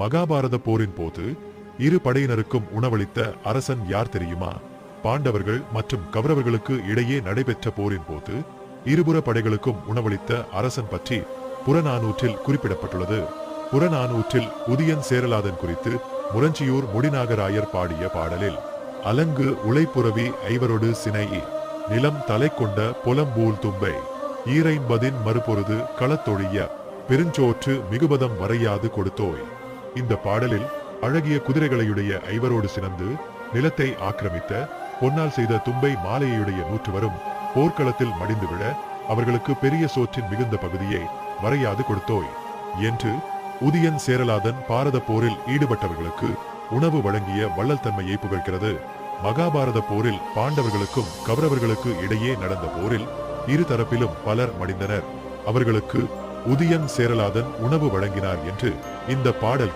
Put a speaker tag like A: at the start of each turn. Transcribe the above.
A: மகாபாரத போரின் போது இரு படையினருக்கும் உணவளித்த அரசன் யார் தெரியுமா? பாண்டவர்கள் மற்றும் கௌரவர்களுக்கு இடையே நடைபெற்ற போரின் போது இருபுற படைகளுக்கும் உணவளித்த அரசன் பற்றி புறநானூற்றில் குறிப்பிடப்பட்டுள்ளது. புறநானூற்றில் உதியன் சேரலாதன் குறித்து முரஞ்சியூர் முடிநாகராயர் பாடிய பாடலில் அலங்கு உழைப்புறவி ஐவரொடு சினை நிலம் தலை கொண்ட புலம்பூல் தும்பை ஈரைம்பதின் மறுபொருது களத்தொழிய பெருஞ்சோற்று மிகுபதம் வரையாது கொடுத்தோய். இந்த பாடலில் அழகிய குதிரைகளையுடைய ஐவரோடு சினந்து நிலத்தை ஆக்கிரமித்த பொன்னால் செய்த தும்பை மாலையுடைய நூற்றுவரும் போர்க்களத்தில் மடிந்துவிட அவர்களுக்கு பெரிய சோற்றின் மிகுந்த பகுதியை மறையாது கொடுத்தோய் என்று உதியன் சேரலாதன் பாரத போரில் ஈடுபட்டவர்களுக்கு உணவு வழங்கிய வள்ளல் தன்மையை புகழ்கிறது. மகாபாரத போரில் பாண்டவர்களுக்கும் கௌரவர்களுக்கு இடையே நடந்த போரில் இரு தரப்பிலும் பலர் மடிந்தனர். அவர்களுக்கு உதியன் சேரலாதன் உணவு வழங்கினார் என்று இந்த பாடல்